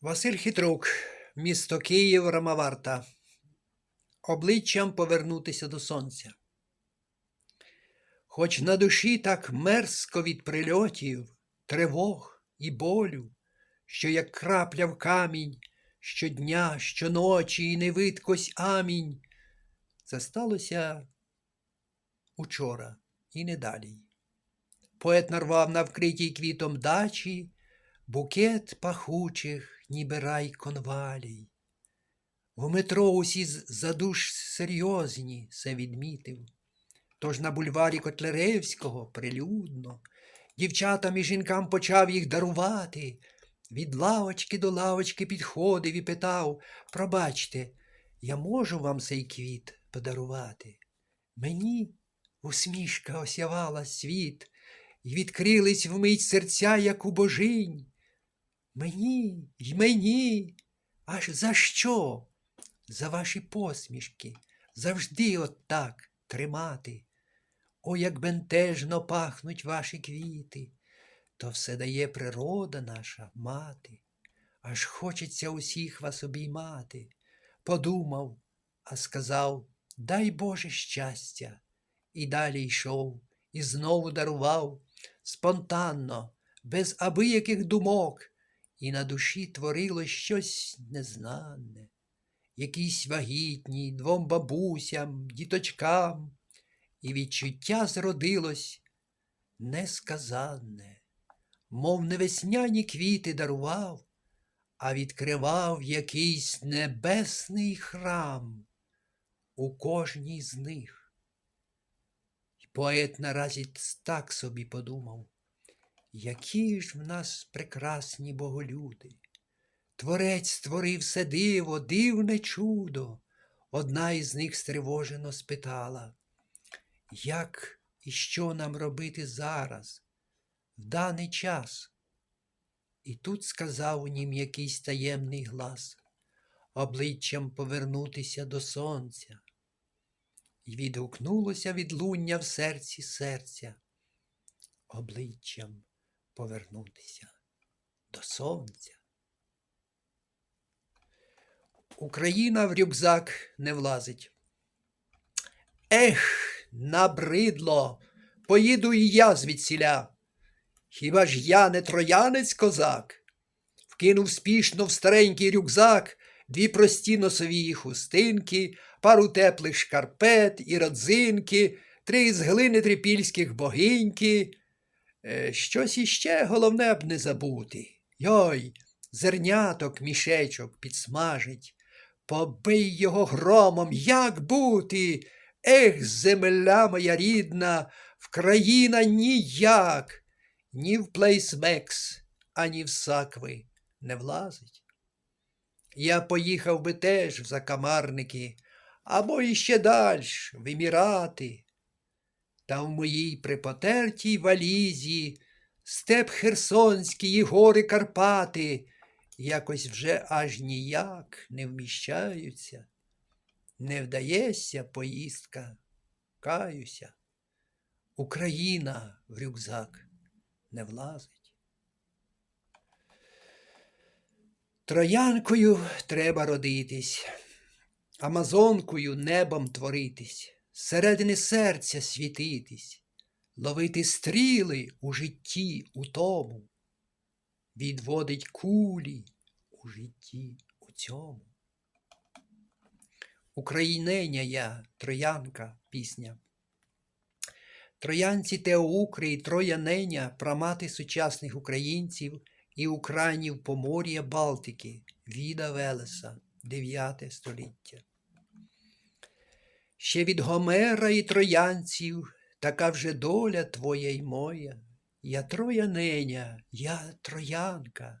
Василь Хитрук, місто Київ, Рамаварта. Обличчям повернутися до сонця. Хоч на душі так мерзко від прильотів, тривог і болю, що як крапля в камінь, щодня, щоночі і не видкось амінь. Це сталося учора і не далі. Поет нарвав на вкритій квітом дачі букет пахучих, ніби рай конвалій. В метро усі задуш серйозні се відмітив. Тож на бульварі Котляревського прилюдно дівчатам і жінкам почав їх дарувати. Від лавочки до лавочки підходив і питав Пробачте, я можу вам цей квіт подарувати? Мені усмішка осявала світ, і відкрились вмить серця, як у божинь. Мені й мені, аж за що? За ваші посмішки завжди от так тримати. О, як бентежно пахнуть ваші квіти, то все дає природа наша мати, аж хочеться усіх вас обіймати. Подумав, а сказав, дай Боже щастя, і далі йшов, і знову дарував, спонтанно, без абияких думок, і на душі творилось щось незнане, якійсь вагітній, двом бабусям, діточкам, і відчуття зродилось несказанне, мов не весняні квіти дарував, а відкривав якийсь небесний храм у кожній з них. Поет наразі так собі подумав, які ж в нас прекрасні боголюди. Творець створив все диво, дивне чудо. Одна із них стривожено спитала, як і що нам робити зараз, в даний час? І тут сказав у нім якийсь таємний глас, обличчям повернутися до сонця. І відгукнулося відлуння в серці серця, обличчям повернутися до сонця. Україна в рюкзак не влазить. Ех, набридло, поїду і я звідсіля. Хіба ж я не троянець козак? Вкинув спішно в старенький рюкзак дві прості носові хустинки, пару теплих шкарпет і родзинки, три з глини трипільських богиньки. Е, щось іще головне б не забути. Йой, зерняток мішечок підсмажить. Побий його громом, як бути? Ех, земля моя рідна, вкраїна ніяк, ні в плейсмекс, ані в сакви не влазить. Я поїхав би теж в закамарники, або іще дальш в Емірати. Та в моїй припотертій валізі степ Херсонський і гори Карпати якось вже аж ніяк не вміщаються. Не вдається поїздка, каюся. Україна в рюкзак не влазить. Троянкою треба родитись, Амазонкою небом творитись, Середини серця світитись, ловити стріли у житті у тому, відводить кулі у житті у цьому. Україненя я, троянка, пісня. Троянці Теоукри і Трояненя прамати сучасних українців і Українів Помор'я Балтики, Віда Велеса, 9 століття. Ще від Гомера і троянців така вже доля твоя й моя. Я трояненя, я троянка,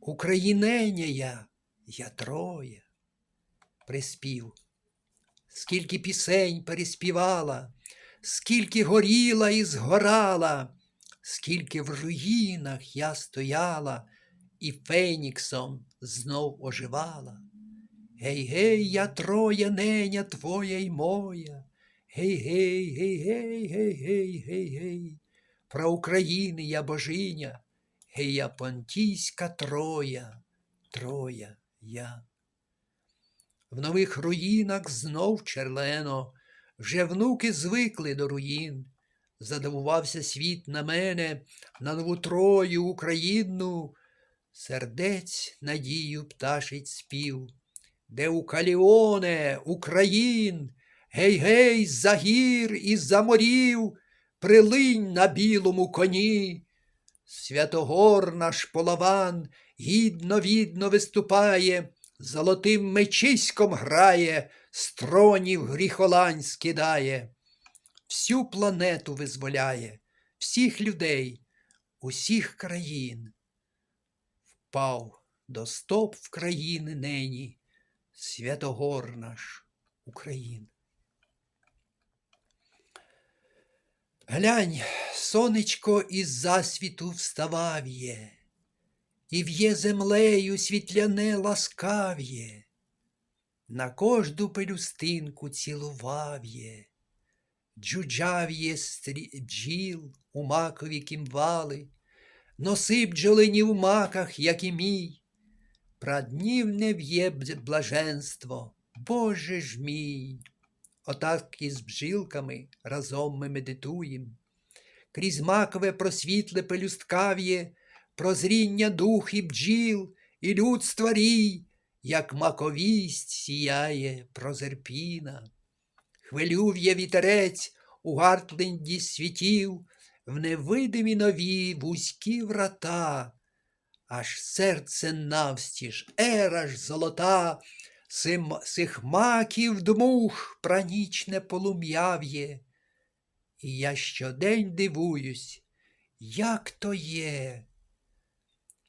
Україненя я, я троя. Приспів. Скільки пісень переспівала, скільки горіла і згорала, скільки в руїнах я стояла і феніксом знов оживала. Гей, гей, я троя неня твоя й моя. Гей, гей, гей, гей, гей, гей, гей, гей. Про України я божиня, гей, я понтійська троя, Троя я. В нових руїнах знов черлено, вже внуки звикли до руїн. Задивувався світ на мене, на нову Трою Україну, сердець надію пташить спів, де у Україн, гей-гей, з-за гір і з-за морів, прилинь на білому коні. Святогор наш полован гідно відно виступає, золотим мечиськом грає, стронів гріхолань скидає всю планету визволяє, всіх людей, усіх країн. Впав до стоп в країни нині святогор наш Україн. Глянь, сонечко із засвіту вставав є, і в'є землею світляне ласкав'є, на кожду пелюстинку цілував є. Джуджав є стрі... бджіл у макові кімвали, носи бджолині в маках, як і мій. Праднів не в'є блаженство, Боже ж мій. Отак із бжилками разом ми медитуєм. Крізь макове просвітле пелюсткав'є, прозріння дух і бджіл, і людства рій, як маковість сіяє прозерпіна. Хвилюв'є вітерець у Гартленді світів, в невидимі нові вузькі врата, аж серце навстіж, ера ж золота, сим, сих маків дмух пранічне полум'яв'є. І я щодень дивуюсь, як то є,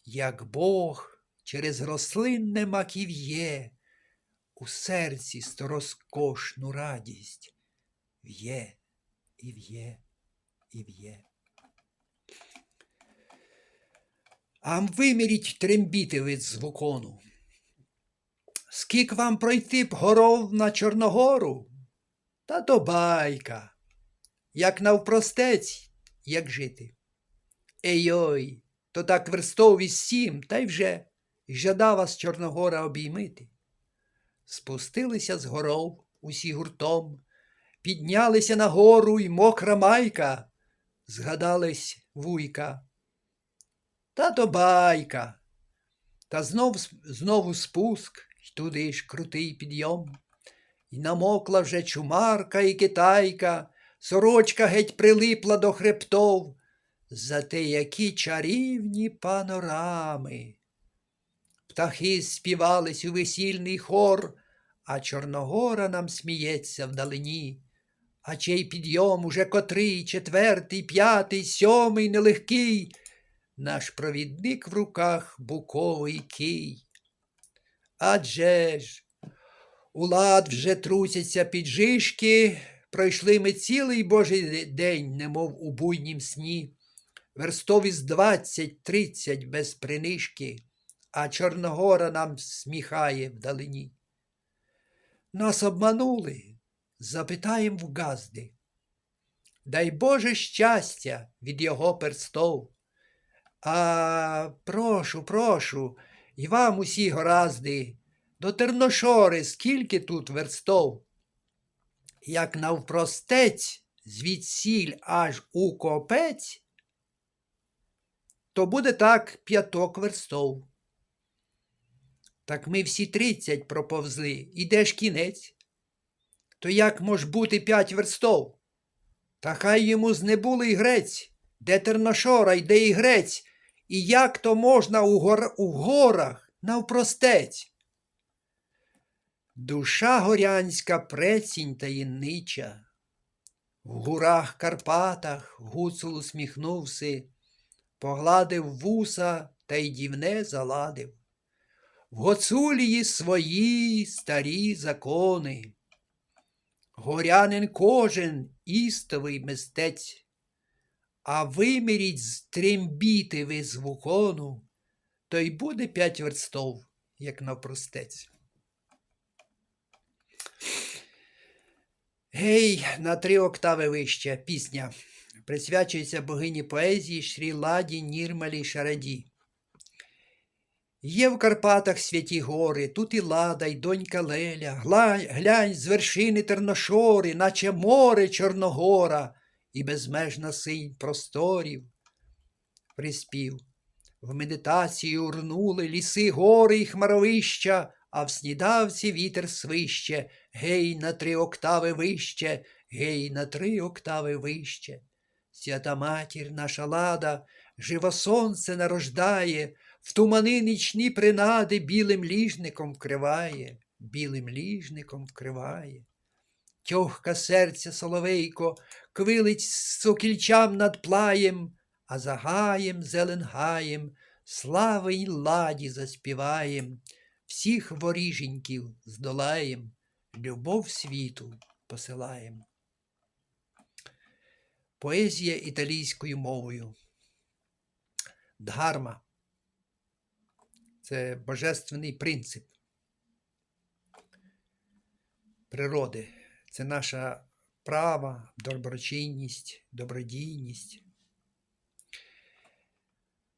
як Бог через рослинне маків'є у серці сто розкошну радість в'є і в'є і в'є. Ам виміріть трембіти від звукону. Скік вам пройти б горов на Чорногору? Та то байка, як навпростець, як жити. Ей-ой, то так верстов із сім, та й вже жада вас Чорногора обіймити. Спустилися з горов усі гуртом, піднялися на гору й мокра майка, згадались вуйка. Та то байка, та знов, знову спуск, й туди ж крутий підйом. І намокла вже чумарка і китайка, сорочка геть прилипла до хребтов, зате які чарівні панорами. Птахи співались у весільний хор, а Чорногора нам сміється вдалині. А чий підйом уже котрий, четвертий, п'ятий, сьомий нелегкий, наш провідник в руках буковий кий. Адже ж, у лад вже трусяться піджишки, пройшли ми цілий божий день, немов у буйнім сні, верстов із двадцять, тридцять без принишки а Чорногора нам сміхає вдалині. Нас обманули, запитаєм в Газди. Дай Боже щастя від його перстов. А прошу, прошу, і вам усі горазди, до Терношори скільки тут верстов? Як навпростець звідсіль аж у копець, то буде так п'яток верстов. Так ми всі тридцять проповзли, і де ж кінець? То як мож бути п'ять верстов? Та хай йому знебулий грець, де Терношора йде і грець, і як то можна у, гор... у горах навпростець? Душа горянська прецінь таєннича, в гурах Карпатах гуцул усміхнувся, погладив вуса та й дівне заладив. В Гоцулії свої старі закони. Горянин кожен істовий мистець, а виміріть з трембіти ви з вухону, то й буде п'ять верстов, як навпростець. Гей, на три октави вище пісня присвячується богині поезії Шрі Ладі Нірмалі Шараді. Є в Карпатах святі гори, тут і лада, й донька Леля. Глянь з вершини терношори, наче море Чорногора, і безмежна синь просторів. Приспів. В медитацію урнули ліси, гори й хмаровища, а в снідавці вітер свище, гей на три октави вище, гей на три октави вище. Свята матір наша лада, живо сонце нарождає, в тумани нічні принади білим ліжником вкриває, білим ліжником вкриває. Тьохка серця соловейко, квилить сокільчам над плаєм, а за гаєм, зелен гаєм, слави й ладі заспіваєм, всіх воріженьків здолаєм, любов світу посилаєм. Поезія італійською мовою. Дгарма це божественний принцип природи. Це наша права, доброчинність, добродійність.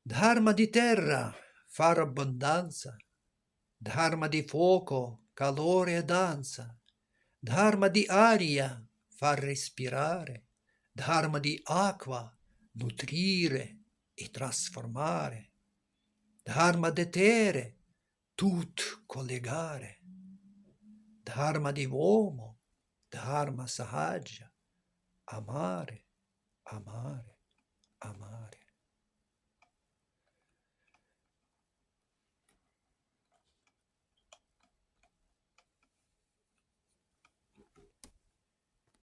Dharma di terra, far abbondanza. Dharma di fuoco, calore e danza. Dharma di aria, far respirare. Dharma di acqua, nutrire e trasformare. Dharma d'etere, tut collegare. Dharma di uomo, Dharma saggia, amare, amare, amare.